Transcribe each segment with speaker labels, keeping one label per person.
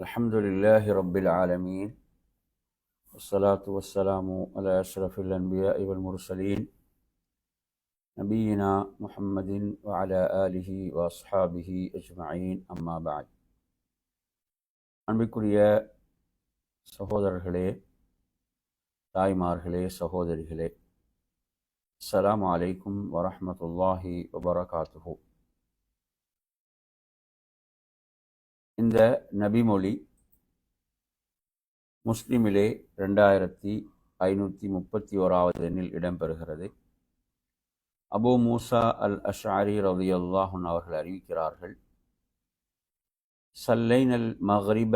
Speaker 1: الحمد لله رب العالمين والصلاة والسلام على أشرف الأنبياء والمرسلين نبينا محمد وعلى آله وأصحابه أجمعين أما بعد அன்பிற்குரிய சகோதரர்களே தாய்மார்களே சகோதரிகளே அஸ்ஸலாமு அலைக்கும் வரஹ்மத்துல்லாஹி வபரகாத்துஹு இந்த நபிமொழி முஸ்லிமிலே ரெண்டாயிரத்தி ஐநூற்றி முப்பத்தி ஓராவது எண்ணில் இடம்பெறுகிறது. அபு மூசா அல் அஷாரி ரதியல்லாஹுன் அவர்கள் அறிவிக்கிறார்கள் சல்லைனல் மஹ்ரிப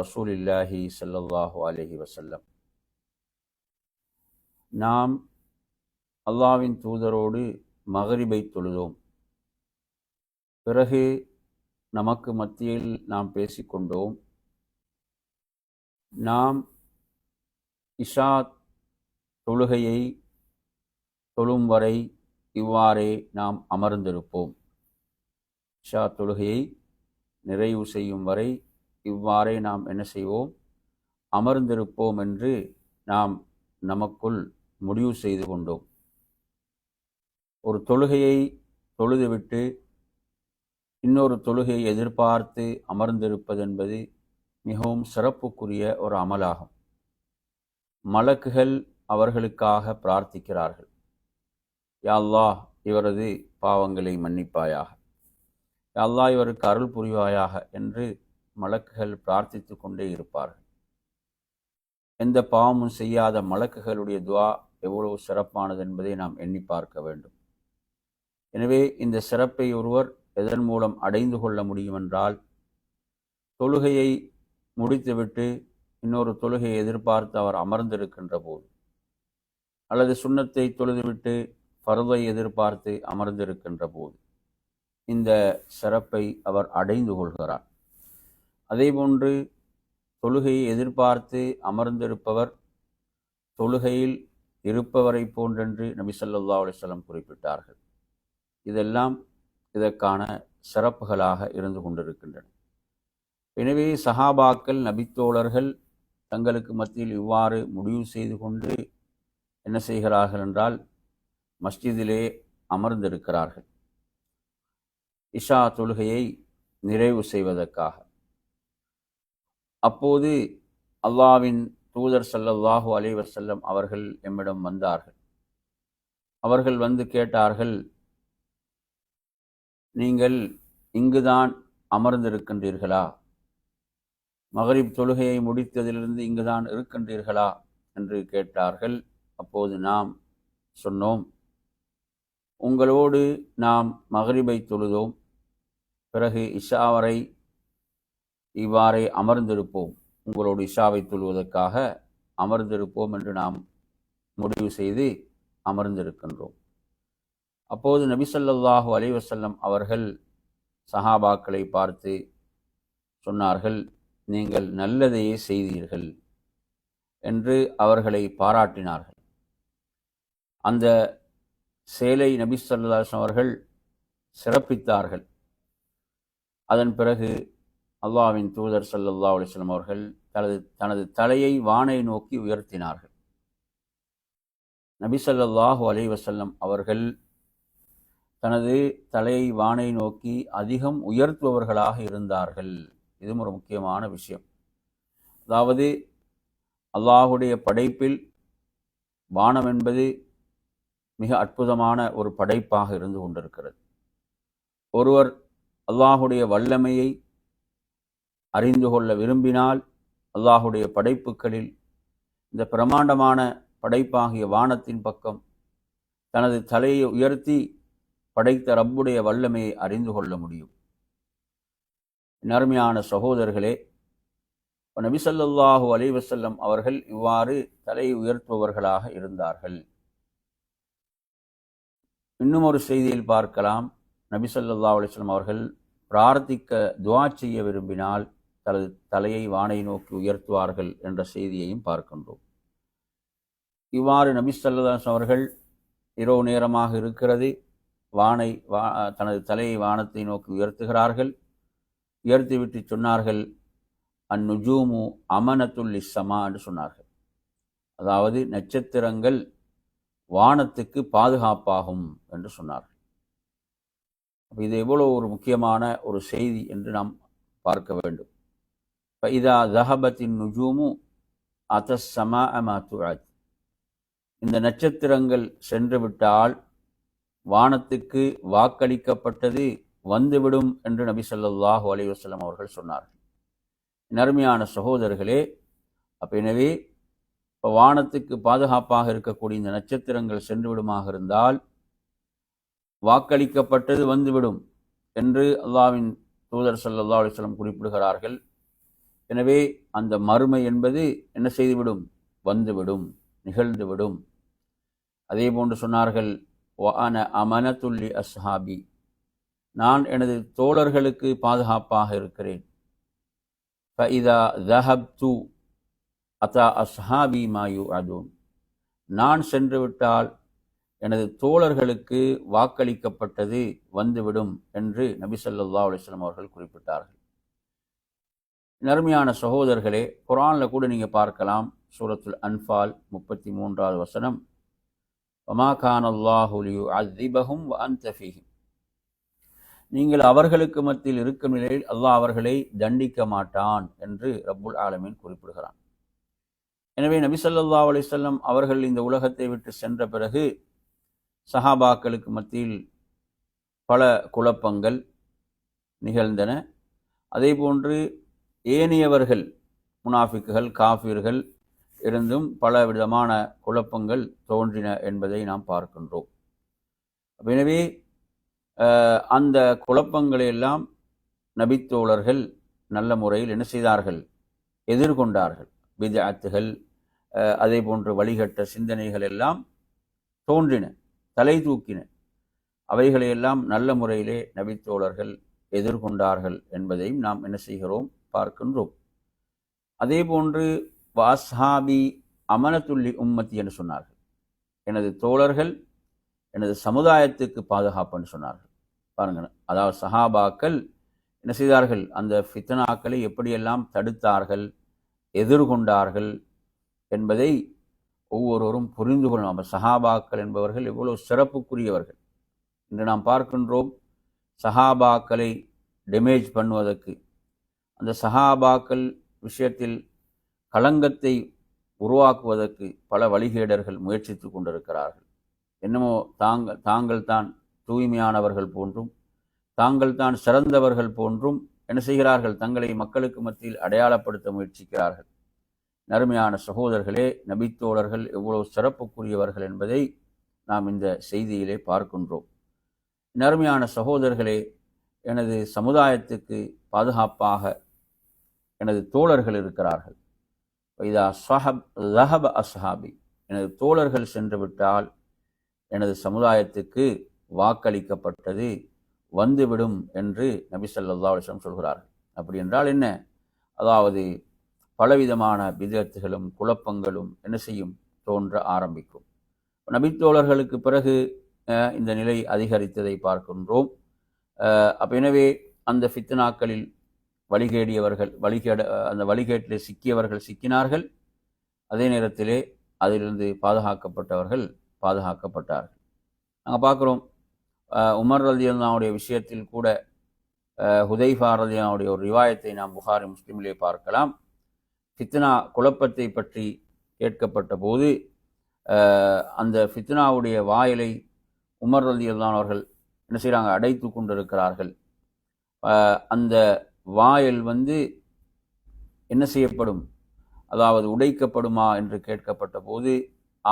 Speaker 1: ரசூல் இல்லாஹி ஸல்லல்லாஹு அலஹி வசல்லம் நாம் அல்லாவின் தூதரோடு மகரிபை தொழுதோம். பிறகு நமக்கு மத்தியில் நாம் பேசிக்கொண்டோம். நாம் இஷா தொழுகையை தொழும் வரை இவ்வாறே நாம் அமர்ந்திருப்போம். இஷா தொழுகையை நிறைவு செய்யும் வரை இவ்வாறே நாம் என்ன செய்வோம்? அமர்ந்திருப்போம் என்று நாம் நமக்குள் முடிவு செய்து கொண்டோம். ஒரு தொழுகையை தொழுதுவிட்டு இன்னொரு தொழுகையை எதிர்பார்த்து அமர்ந்திருப்பது என்பது மிகவும் சிறப்புக்குரிய ஒரு அமலாகும். மலக்குகள் அவர்களுக்காக பிரார்த்திக்கிறார்கள். யாழ்லா இவரது பாவங்களை மன்னிப்பாயாக. யாழ்லா இவருக்கு அருள் புரிவாயாக என்று மலக்குகள் பிரார்த்தித்து கொண்டே இருப்பார்கள். எந்த பாவமும் செய்யாத மலக்குகளுடைய துவா எவ்வளவு சிறப்பானது என்பதை நாம் எண்ணி பார்க்க வேண்டும். எனவே இந்த சிறப்பை ஒருவர் எதன் மூலம் அடைந்து கொள்ள முடியும் என்றால் தொழுகையை முடித்துவிட்டு இன்னொரு தொழுகையை எதிர்பார்த்து அவர் அமர்ந்திருக்கின்ற போது அல்லது சுண்ணத்தை தொழுதுவிட்டு பருவை எதிர்பார்த்து அமர்ந்திருக்கின்ற போது இந்த சிறப்பை அவர் அடைந்து கொள்கிறார். அதேபோன்று தொழுகையை எதிர்பார்த்து அமர்ந்திருப்பவர் தொழுகையில் இருப்பவரை போன்றென்று நபி சொல்லா அலிஸ்லம் குறிப்பிட்டார்கள். இதெல்லாம் இதற்கான சிறப்புகளாக இருந்து கொண்டிருக்கின்றன. எனவே சஹாபாக்கள் நபித்தோழர்கள் தங்களுக்கு மத்தியில் இவ்வாறு முடிவு செய்து கொண்டு என்ன செய்கிறார்கள் என்றால் மஸ்ஜிதிலே அமர்ந்திருக்கிறார்கள். இஷா தொழுகையை நிறைவு செய்வதற்காக. அப்போது அல்லாவின் தூதர் சல்லல்லாஹூ அலி வசல்லம் அவர்கள் எம்மிடம் வந்தார்கள். அவர்கள் வந்து கேட்டார்கள் நீங்கள் இங்குதான் அமர்ந்திருக்கின்றீர்களா? மகரிப் தொழுகையை முடித்ததிலிருந்து இங்குதான் இருக்கின்றீர்களா? என்று கேட்டார்கள். அப்போது நாம் சொன்னோம் உங்களோடு நாம் மகரிபை தொழுதோம். பிறகு இஷா வரை இவ்வாறே அமர்ந்திருப்போம். உங்களோடு இஷாவை தொழுவதற்காக அமர்ந்திருப்போம் என்று நாம் முடிவு செய்து அமர்ந்திருக்கின்றோம். அப்போது நபிசல்லாஹூ அலைவசல்லம் அவர்கள் சஹாபாக்களை பார்த்து சொன்னார்கள் நீங்கள் நல்லதையே செய்தீர்கள் என்று அவர்களை பாராட்டினார்கள். அந்த சேலை நபி அவர்கள் சிறப்பித்தார்கள். அதன் பிறகு அல்லாவின் தூதர் சல்லல்லா அலிஸ்லாம் அவர்கள் தனது தனது தலையை வானை நோக்கி உயர்த்தினார்கள். நபி சொல்லாஹு அலைவசல்லம் அவர்கள் தனது தலையை வானை நோக்கி அதிகம் உயர்த்துபவர்களாக இருந்தார்கள். இதுவும் ஒரு முக்கியமான விஷயம். அதாவது அல்லாஹுடைய படைப்பில் வானம் என்பது மிக அற்புதமான ஒரு படைப்பாக இருந்து கொண்டிருக்கிறது. ஒருவர் அல்லாஹுடைய வல்லமையை அறிந்து கொள்ள விரும்பினால் அல்லாஹுடைய படைப்புகளில் இந்த பிரமாண்டமான படைப்பாகிய வானத்தின் பக்கம் தனது தலையை உயர்த்தி படைத்த ரப்புடைய வல்லமையை அறிந்து கொள்ள முடியும். நர்மையான சகோதரர்களே நபிசல்லாஹு அலைவசல்லம் அவர்கள் இவ்வாறு தலையை உயர்த்துபவர்களாக இருந்தார்கள். இன்னும் ஒரு செய்தியில் பார்க்கலாம். நபிசல்லா அலிஸ்லாம் அவர்கள் பிரார்த்திக்க துவா செய்ய விரும்பினால் தனது தலையை வானை நோக்கி உயர்த்துவார்கள் என்ற செய்தியையும் பார்க்கின்றோம். இவ்வாறு நபிசல்லாஸ் அவர்கள் இரவு நேரமாக இருக்கிறது. வானை வா தனது தலையை வானத்தை நோக்கி உயர்த்துகிறார்கள். உயர்த்திவிட்டு சொன்னார்கள் அந்நுஜூமு அமனத்துல் இஸ்ஸமா என்று சொன்னார்கள். அதாவது நட்சத்திரங்கள் வானத்துக்கு பாதுகாப்பாகும் என்று சொன்னார்கள். இது எவ்வளோ ஒரு முக்கியமான ஒரு செய்தி என்று நாம் பார்க்க வேண்டும். இதா ஜஹபத்தின் நுஜூமு அதசமா அமாத்துராஜ் இந்த நட்சத்திரங்கள் சென்று விட்டால் வானத்துக்கு வாக்களிக்கப்பட்டது வந்துவிடும் என்று நபி சொல்லாஹு அலைவசல்லம் அவர்கள் சொன்னார்கள். நருமையான சகோதரர்களே அப்ப எனவே இப்போ வானத்துக்கு பாதுகாப்பாக இருக்கக்கூடிய இந்த நட்சத்திரங்கள் சென்று விடுமாக இருந்தால் வாக்களிக்கப்பட்டது வந்துவிடும் என்று அல்லாவின் தூதர் சல்லா அலிஸ்லம் குறிப்பிடுகிறார்கள். எனவே அந்த மறுமை என்பது என்ன செய்துவிடும்? வந்துவிடும் நிகழ்ந்துவிடும். அதே போன்று சொன்னார்கள் வான அமனத்துள்ளி அஸ்ஹாபி நான் எனது தோழர்களுக்கு பாதுகாப்பாக இருக்கிறேன். ஃபஇதா தஹப்து அத்தா அஸ்ஹாபி மாயு அதூன் நான் சென்றுவிட்டால் எனது தோழர்களுக்கு வாக்களிக்கப்பட்டது வந்துவிடும் என்று நபி ஸல்லல்லாஹு அவர்கள் குறிப்பிட்டார்கள். நர்மையான சகோதரர்களே குரானில் கூட நீங்கள் பார்க்கலாம். சூரத்துல் அன்ஃபால் முப்பத்தி மூன்றாவது வசனம் வமா கான் அல்லாஹு வ நீங்கள் அவர்களுக்கு மத்தியில் இருக்கும் நிலையில் அல்லாஹ் அவர்களை தண்டிக்க மாட்டான் என்று ரப்புல் ஆலமீன் குறிப்பிடுகிறான். எனவே நபிசல்லா அலிசல்லம் அவர்கள் இந்த உலகத்தை விட்டு சென்ற பிறகு சஹாபாக்களுக்கு மத்தியில் பல குழப்பங்கள் நிகழ்ந்தன. அதேபோன்று ஏனையவர்கள் முனாஃபிக்குகள் காஃபிர்கள் இருந்தும் பல விதமான குழப்பங்கள் தோன்றின என்பதை நாம் பார்க்கின்றோம். எனவே அந்த குழப்பங்களை எல்லாம் நபித்தோழர்கள் நல்ல முறையில் என்ன செய்தார்கள்? எதிர்கொண்டார்கள். பிஜாத்துகள் அதே போன்று வழிகட்ட சிந்தனைகள் எல்லாம் தோன்றின தலை தூக்கின. அவைகளையெல்லாம் நல்ல முறையிலே நபித்தோழர்கள் எதிர்கொண்டார்கள் என்பதையும் நாம் என்ன செய்கிறோம்? பார்க்கின்றோம். அதே போன்று வாஸ்ஹாபி அமனத்துள்ளி உம்மத்தி என்று சொன்னார்கள். எனது தோழர்கள் எனது சமுதாயத்துக்கு பாதுகாப்புன்னு சொன்னார்கள். பாருங்க அதாவது சஹாபாக்கள் என்ன செய்தார்கள்? அந்த ஃபித்னாக்களை எப்படியெல்லாம் தடுத்தார்கள் எதிர்கொண்டார்கள் என்பதை ஒவ்வொருவரும் புரிந்து கொள்ளணும். அப்போ சஹாபாக்கள் என்பவர்கள் எவ்வளவு சிறப்புக்குரியவர்கள். இன்று நாம் பார்க்கின்றோம் சஹாபாக்களை டேமேஜ் பண்ணுவதற்கு. அந்த சஹாபாக்கள் விஷயத்தில் களங்கத்தை உருவாக்குவதற்கு பல வழிகேடர்கள் முயற்சித்து கொண்டிருக்கிறார்கள். என்னமோ தாங்கள் தாங்கள் தான் தூய்மையானவர்கள் போன்றும் தாங்கள் தான் சிறந்தவர்கள் போன்றும் என்ன செய்கிறார்கள்? தங்களை மக்களுக்கு மத்தியில் அடையாளப்படுத்த முயற்சிக்கிறார்கள். நறுமையான சகோதரர்களே நபித்தோழர்கள் எவ்வளவு சிறப்புக்குரியவர்கள் என்பதை நாம் இந்த செய்தியிலே பார்க்கின்றோம். நறுமையான சகோதரர்களே எனது சமுதாயத்துக்கு பாதுகாப்பாக எனது தோழர்கள் இருக்கிறார்கள். இதா சஹப் லஹப அஸ்ஹாபி. எனது தோழர்கள் சென்று விட்டால் எனது சமுதாயத்துக்கு வாக்களிக்கப்பட்டது வந்துவிடும் என்று நபி சல்லா அலைஹி சொல்கிறார்கள். அப்படி என்றால் என்ன? அதாவது பலவிதமான விதத்துகளும் குழப்பங்களும் என்ன செய்யும்? தோன்ற ஆரம்பிக்கும். நபித்தோழர்களுக்கு பிறகு இந்த நிலை அதிகரித்ததை பார்க்கின்றோம். அப்போ எனவே அந்த ஃபித்னாக்களில் வழிகேடியவர்கள் வழிகேட அந்த வழிகேட்டில் சிக்கியவர்கள் சிக்கினார்கள். அதே நேரத்திலே அதிலிருந்து பாதுகாக்கப்பட்டவர்கள் பாதுகாக்கப்பட்டார்கள். நாங்கள் பார்க்குறோம் உமர் ரலியல்லாவுடைய விஷயத்தில் கூட ஹுதைஃபா ரலியல்லாவுடைய ஒரு ரிவாயத்தை நாம் புகாரி முஸ்லீமிலே பார்க்கலாம். ஃபித்னா குழப்பத்தை பற்றி கேட்கப்பட்ட போது அந்த ஃபித்னாவுடைய வாயிலை உமர் ரலியல்லான் அவர்கள் என்ன செய்கிறாங்க அடைத்து கொண்டிருக்கிறார்கள். அந்த வாயல் வந்து என்ன செய்யப்படும்? அதாவது உடைக்கப்படுமா என்று கேட்கப்பட்ட போது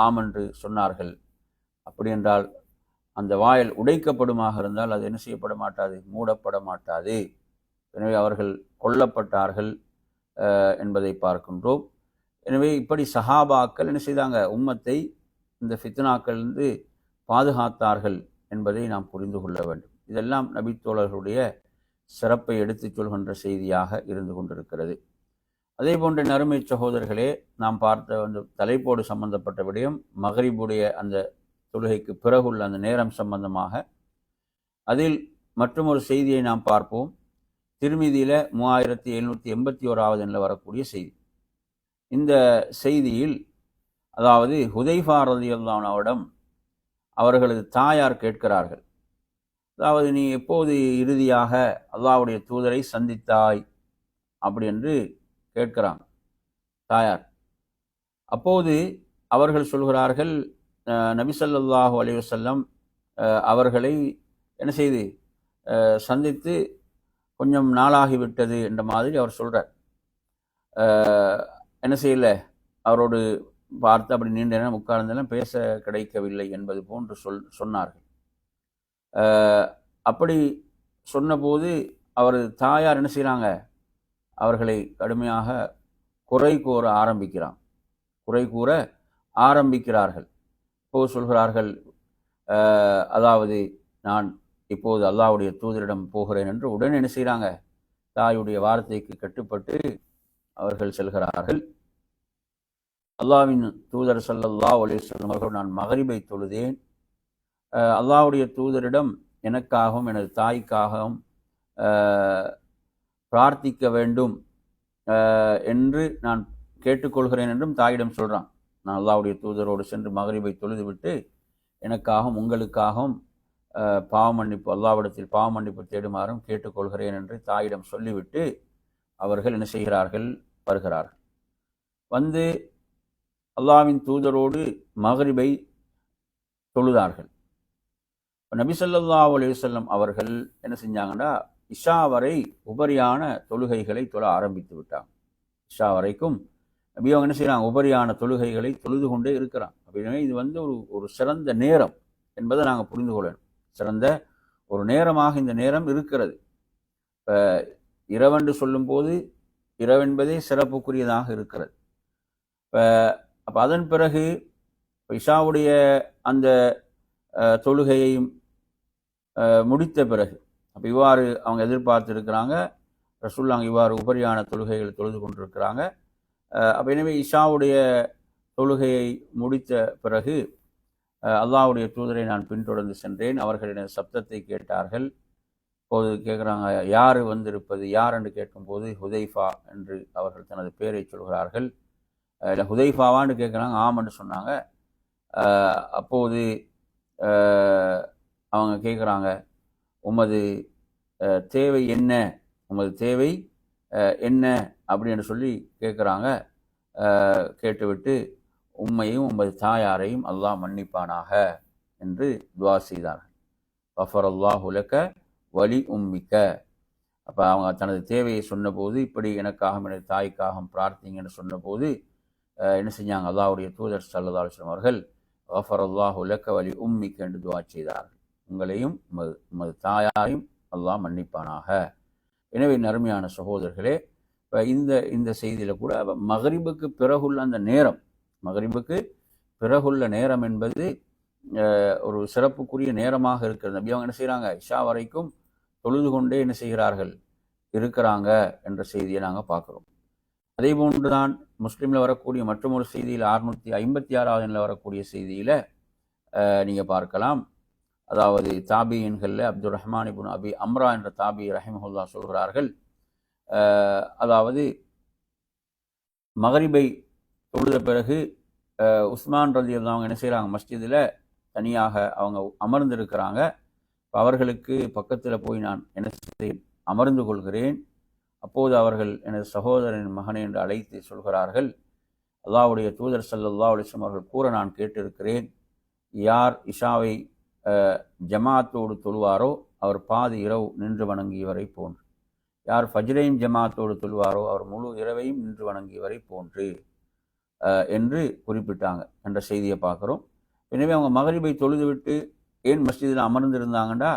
Speaker 1: ஆம் என்று சொன்னார்கள். அப்படி என்றால் அந்த வாயல் உடைக்கப்படுமாக இருந்தால் அது என்ன செய்யப்பட மாட்டாது? மூடப்பட மாட்டாது. எனவே அவர்கள் கொல்லப்பட்டார்கள் என்பதை பார்க்கின்றோம். எனவே இப்படி சஹாபாக்கள் என்ன செய்தாங்க? உம்மத்தை இந்த ஃபித்னாக்களிலிருந்து பாதுகாத்தார்கள் என்பதை நாம் புரிந்து கொள்ள வேண்டும். இதெல்லாம் நபித்தோழர்களுடைய சிறப்பை எடுத்துச் சொல்கின்ற செய்தியாக இருந்து கொண்டிருக்கிறது. அதே போன்ற நறுமை சகோதரர்களே நாம் பார்த்த அந்த தலைப்போடு சம்பந்தப்பட்ட விடயம் மகரிபுடைய அந்த தொழுகைக்கு பிறகுள்ள அந்த நேரம் சம்பந்தமாக. அதில் மற்றொரு செய்தியை நாம் பார்ப்போம். திருமீதியில் மூவாயிரத்தி எழுநூற்றி எண்பத்தி ஓராவது எண்ணில் வரக்கூடிய செய்தி. இந்த செய்தியில் அதாவது ஹுதைஃபா ரதியுல்லாவிடம் அவர்களது தாயார் கேட்கிறார்கள். அதாவது நீ எப்போது இறுதியாக அல்லாவுடைய தூதரை சந்தித்தாய் அப்படி என்று கேட்கிறாங்க தாயார். அப்போது அவர்கள் சொல்கிறார்கள் நபிசல்லாஹு நபி அவர்களை என்ன செய்து சந்தித்து கொஞ்சம் நாளாகிவிட்டது என்ற மாதிரி அவர் சொல்கிறார் என்ன செய்யல? அவரோடு பார்த்து அப்படி நீண்ட நேரம் உட்கார்ந்தெல்லாம் பேச கிடைக்கவில்லை என்பது போன்று சொல் சொன்னார்கள். அப்படி சொன்னபோது அவர் தாயார் என்ன செய்கிறாங்க அவர்களை கடுமையாக குறை கூற ஆரம்பிக்கிறான். குறை கூற ஆரம்பிக்கிறார்கள். இப்போது சொல்கிறார்கள் அதாவது நான் இப்போது அல்லாஹ்வுடைய தூதரிடம் போகிறேன் என்று உடனே என்ன செய்கிறாங்க தாயுடைய வார்த்தைக்கு கட்டுப்பட்டு அவர்கள் செல்கிறார்கள். அல்லாஹ்வின் தூதர் சல்லல்லா அலைஹி வஸல்லம் அவர்கள் நான் மகரிபை தொழுதேன். அல்லாவுடைய தூதரிடம் எனக்காகவும் எனது தாய்க்காகவும் பிரார்த்திக்க வேண்டும் என்று நான் கேட்டுக்கொள்கிறேன் என்றும் தாயிடம் சொல்கிறான் நான் அல்லாவுடைய தூதரோடு சென்று மகரிபை தொழுதுவிட்டு எனக்காகவும் உங்களுக்காகவும் பாவமன்னிப்பு பாவ மன்னிப்பு அல்லாவிடத்தில் பாவ மன்னிப்பு தேடுமாறும் கேட்டுக்கொள்கிறேன் என்று தாயிடம் சொல்லிவிட்டு அவர்கள் என்ன செய்கிறார்கள்? வருகிறார்கள். வந்து அல்லாஹ்வின் தூதரோடு மகரிபை தொழுதார்கள். இப்போ நபி ஸல்லல்லாஹு அலைஹி அவர்கள் என்ன செஞ்சாங்கன்னா இஷா வரை உபரியான தொழுகைகளை தொழ ஆரம்பித்து விட்டாங்க. இஷா வரைக்கும் நபி அவங்க என்ன செய்கிறாங்க உபரியான தொழுகைகளை தொழுது கொண்டே இருக்கிறான் அப்படின்னா இது வந்து ஒரு ஒரு சிறந்த நேரம் என்பதை நாங்கள் புரிந்து கொள்ளணும். சிறந்த ஒரு நேரமாக இந்த நேரம் இருக்கிறது. இப்போ இரவென்று சொல்லும்போது இரவென்பதே சிறப்புக்குரியதாக இருக்கிறது. இப்போ அப்போ அதன் பிறகு இஷாவுடைய அந்த தொழுகையை தொழுகையையும் முடித்த பிறகு. அப்போ இவ்வாறு அவங்க எதிர்பார்த்துருக்கிறாங்க. ரசூல்லாங்க இவ்வாறு உபரியான தொழுகைகள் தொழுது கொண்டிருக்கிறாங்க. அப்போ எனவே இஷாவுடைய தொழுகையை முடித்த பிறகு அல்லாவுடைய தூதரை நான் பின்தொடர்ந்து சென்றேன். அவர்கள் எனது சப்தத்தை கேட்டார்கள். இப்போது கேட்குறாங்க யார் வந்திருப்பது? யார்? என்று கேட்கும்போது ஹுதைஃபா என்று அவர்கள் தனது பெயரை சொல்கிறார்கள். இல்லை ஹுதைஃபாவான்னு கேட்குறாங்க ஆமன்னு சொன்னாங்க. அப்போது அவங்க கேட்குறாங்க உமது தேவை என்ன? உமது தேவை என்ன? அப்படின்னு சொல்லி கேட்குறாங்க கேட்டுவிட்டு உம்மையும் உமது தாயாரையும் அல்லாஹ் மன்னிப்பானாக என்று துவா செய்தார்கள். பஃபர் அல்லாஹ் உலக்க வலி உம்மிக்க. அப்போ அவங்க தனது தேவையை சொன்னபோது இப்படி எனக்காகவும் எனது தாய்க்காகவும் பிரார்த்திங்கன்னு சொன்னபோது என்ன செஞ்சாங்க? அல்லாவுடைய தூதர் சல்லா அவர்கள் கஃபர் உலக்க வலி உம்மிக்கு என்று துவா செய்தார்கள் உங்களையும் உமது உமது தாயாரையும் அல்லாஹ் மன்னிப்பானாக. எனவே நறுமையான சகோதரர்களே இப்போ இந்த இந்த செய்தியில் கூட மகரிபுக்கு பிறகுள்ள அந்த நேரம் மகரிபுக்கு பிறகுள்ள நேரம் என்பது ஒரு சிறப்புக்குரிய நேரமாக இருக்கிறது. நபி அவங்க என்ன செய்கிறாங்க இஷா வரைக்கும் தொழுது கொண்டே என்ன செய்கிறார்கள்? இருக்கிறாங்க என்ற செய்தியை நாங்கள் பார்க்குறோம். அதே போன்றுதான் முஸ்லீமில் வரக்கூடிய மற்றொரு செய்தியில் அறுநூற்றி ஐம்பத்தி ஆறாவது எண்ணில் வரக்கூடிய செய்தியில் நீங்கள் பார்க்கலாம். அதாவது தாபியன்களில் அப்துல் ரஹ்மான் இபுன் அபி அம்ரா என்ற தாபி ரஹிமஹுல்லா சொல்கிறார்கள். அதாவது மகரிபை தொழுத பிறகு உஸ்மான் ரதி அவங்க என்ன செய்கிறாங்க மஸ்ஜிதில் தனியாக அவங்க அமர்ந்திருக்கிறாங்க. அவர்களுக்கு பக்கத்தில் போய் நான் என்ன செய்தேன் அமர்ந்து கொள்கிறேன். அப்போது அவர்கள் எனது சகோதரனின் மகனை என்று அழைத்து சொல்கிறார்கள் அல்லாவுடைய தூதர் ஸல்லல்லாஹு அலிஸ்லம் அவர்கள் கூற நான் கேட்டிருக்கிறேன் யார் இஷாவை ஜமாத்தோடு தொழுவாரோ அவர் பாதி இரவு நின்று வணங்கியவரை போன்று. யார் ஃபஜ்ரையும் ஜமாத்தோடு தொழுவாரோ அவர் முழு இரவையும் நின்று வணங்கியவரை போன்று. என்று குறிப்பிட்டாங்க என்ற செய்தியை பார்க்குறோம். எனவே அவங்க மகரிபை தொழுதுவிட்டு ஏன் மஸ்ஜிதில் அமர்ந்திருந்தாங்கன்னா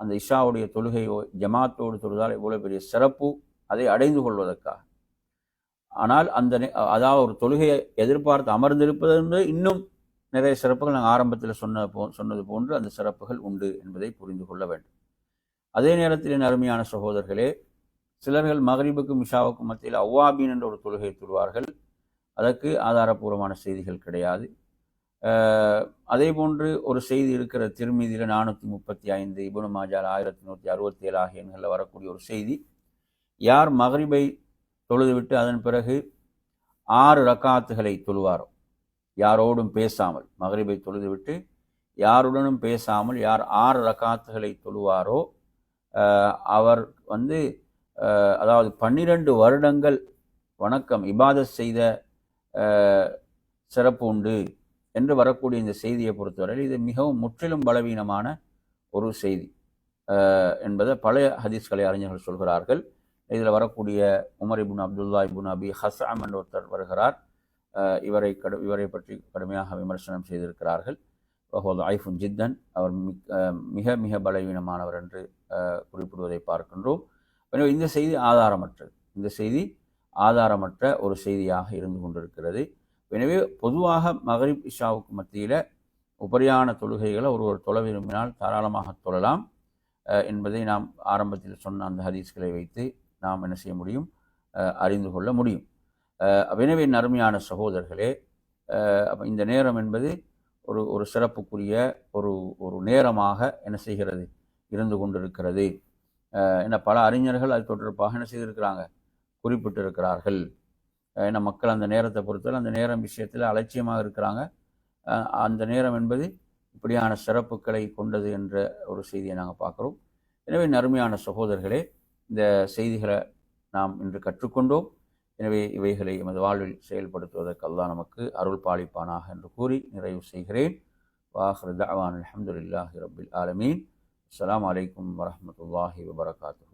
Speaker 1: அந்த இஷாவுடைய தொழுகையோ ஜமாத்தோடு தொழுதால் இவ்வளோ பெரிய சிறப்பு அதை அடைந்து கொள்வதற்காக. ஆனால் அந்த நே- அதாவது ஒரு தொழுகையை எதிர்பார்த்து அமர்ந்திருப்பது என்று இன்னும் நிறைய சிறப்புகள் நாங்கள் ஆரம்பத்தில் சொன்ன போ சொன்னது போன்று அந்த சிறப்புகள் உண்டு என்பதை புரிந்து கொள்ள வேண்டும். அதே நேரத்தில் என் அருமையான சகோதரர்களே சிலர்கள் மகரிபுக்கும் மிஷாவுக்கும் மத்தியில் அவ்வாபீன் என்ற ஒரு தொழுகையை தொழுவார்கள். அதற்கு ஆதாரபூர்வமான செய்திகள் கிடையாது. அதே போன்று ஒரு செய்தி இருக்கிற திருமீதியில் நானூற்றி முப்பத்தி ஐந்து இபுனு மாஜால் ஆயிரத்தி நூற்றி அறுபத்தி ஏழு ஆகிய எண்களில் வரக்கூடிய ஒரு செய்தி யார் மகரிபை தொழுதுவிட்டு அதன் பிறகு ஆறு ரக்காத்துகளை தொழுவாரோ? யாரோடும் பேசாமல் மகரிபை தொழுதுவிட்டு யாருடனும் பேசாமல் யார் ஆறு ரக்காத்துகளை தொழுவாரோ அவர் வந்து அதாவது பன்னிரண்டு வருடங்கள் வணக்கம் இபாதத் செய்த சிறப்பு உண்டு என்று வரக்கூடிய இந்த செய்தியை பொறுத்தவரையில் இது மிகவும் முற்றிலும் பலவீனமான ஒரு செய்தி. என்பதை பழைய ஹதீஸ்களை அறிஞர்கள் சொல்கிறார்கள். இதில் வரக்கூடிய உமர் இபுன் அப்துல்லா இபுன் அபி ஹசாம் என்ற ஒருத்தர் வருகிறார். இவரை கடு இவரை பற்றி கடுமையாக விமர்சனம் செய்திருக்கிறார்கள். ஐஃபுன் ஜித்தன். அவர் மிக மிக பலவீனமானவர் என்று குறிப்பிடுவதை பார்க்கின்றோம். எனவே இந்த செய்தி ஆதாரமற்றது. இந்த செய்தி ஆதாரமற்ற ஒரு செய்தியாக இருந்து கொண்டிருக்கிறது. எனவே பொதுவாக மகரிப் இஷாவுக்கு மத்தியில் உபரியான தொழுகைகளை ஒருவர் தொழ விரும்பினால் தாராளமாக தொழலாம். என்பதை நாம் ஆரம்பத்தில் சொன்ன அந்த ஹதீஸ்களை வைத்து நாம் என்ன செய்ய முடியும்? அறிந்து கொள்ள முடியும். எனவே அருமையான சகோதரர்களே இந்த நேரம் என்பது ஒரு ஒரு சிறப்புக்குரிய ஒரு ஒரு நேரமாக என்ன செய்கிறது? இருந்து கொண்டிருக்கிறது. என்ன பல அறிஞர்கள் அது தொடர்பாக என்ன செய்திருக்கிறாங்க? குறிப்பிட்டிருக்கிறார்கள். ஏன்னா மக்கள் அந்த நேரத்தை பொறுத்தவரை அந்த நேரம் விஷயத்தில் அலட்சியமாக இருக்கிறாங்க. அந்த நேரம் என்பது இப்படியான சிறப்புகளை கொண்டது என்ற ஒரு செய்தியை நாங்கள் பார்க்குறோம். எனவே நறுமையான சகோதரர்களே இந்த செய்திகளை நாம் இன்று கற்றுக்கொண்டோம். எனவே இவைகளை எமது வாழ்வில் செயல்படுத்துவதற்கு அல்லா நமக்கு அருள் பாலிப்பானாக என்று கூறி நிறைவு செய்கிறேன். வாஹர் தவான் அலமதுல்லாஹி ரபில் ஆலமீன். அஸ்லாம் வலைக்கம் வரமத்துல்லாஹி வபரகாத்து